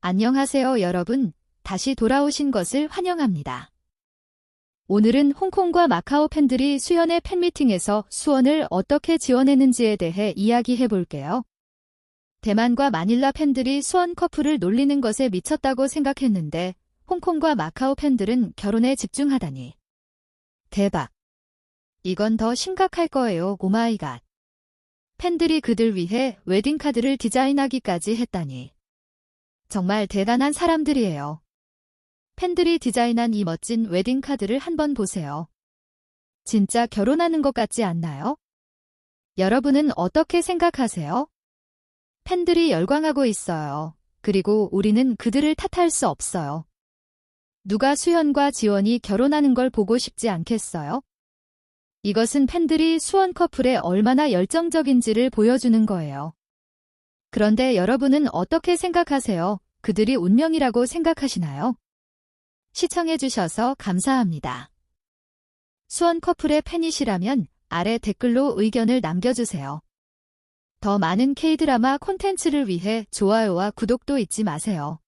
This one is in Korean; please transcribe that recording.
안녕하세요, 여러분. 다시 돌아오신 것을 환영합니다. 오늘은 홍콩과 마카오 팬들이 수연의 팬미팅에서 수원을 어떻게 지원했는지에 대해 이야기해 볼게요. 대만과 마닐라 팬들이 수원 커플을 놀리는 것에 미쳤다고 생각했는데 홍콩과 마카오 팬들은 결혼에 집중하다니. 대박. 이건 더 심각할 거예요, 오마이갓. 팬들이 그들 위해 웨딩카드를 디자인하기까지 했다니. 정말 대단한 사람들이에요. 팬들이 디자인한 이 멋진 웨딩 카드를 한번 보세요. 진짜 결혼하는 것 같지 않나요? 여러분은 어떻게 생각하세요? 팬들이 열광하고 있어요. 그리고 우리는 그들을 탓할 수 없어요. 누가 수현과 지원이 결혼하는 걸 보고 싶지 않겠어요? 이것은 팬들이 수원 커플에 얼마나 열정적인지를 보여주는 거예요. 그런데 여러분은 어떻게 생각하세요? 그들이 운명이라고 생각하시나요? 시청해주셔서 감사합니다. 수원 커플의 팬이시라면 아래 댓글로 의견을 남겨주세요. 더 많은 K드라마 콘텐츠를 위해 좋아요와 구독도 잊지 마세요.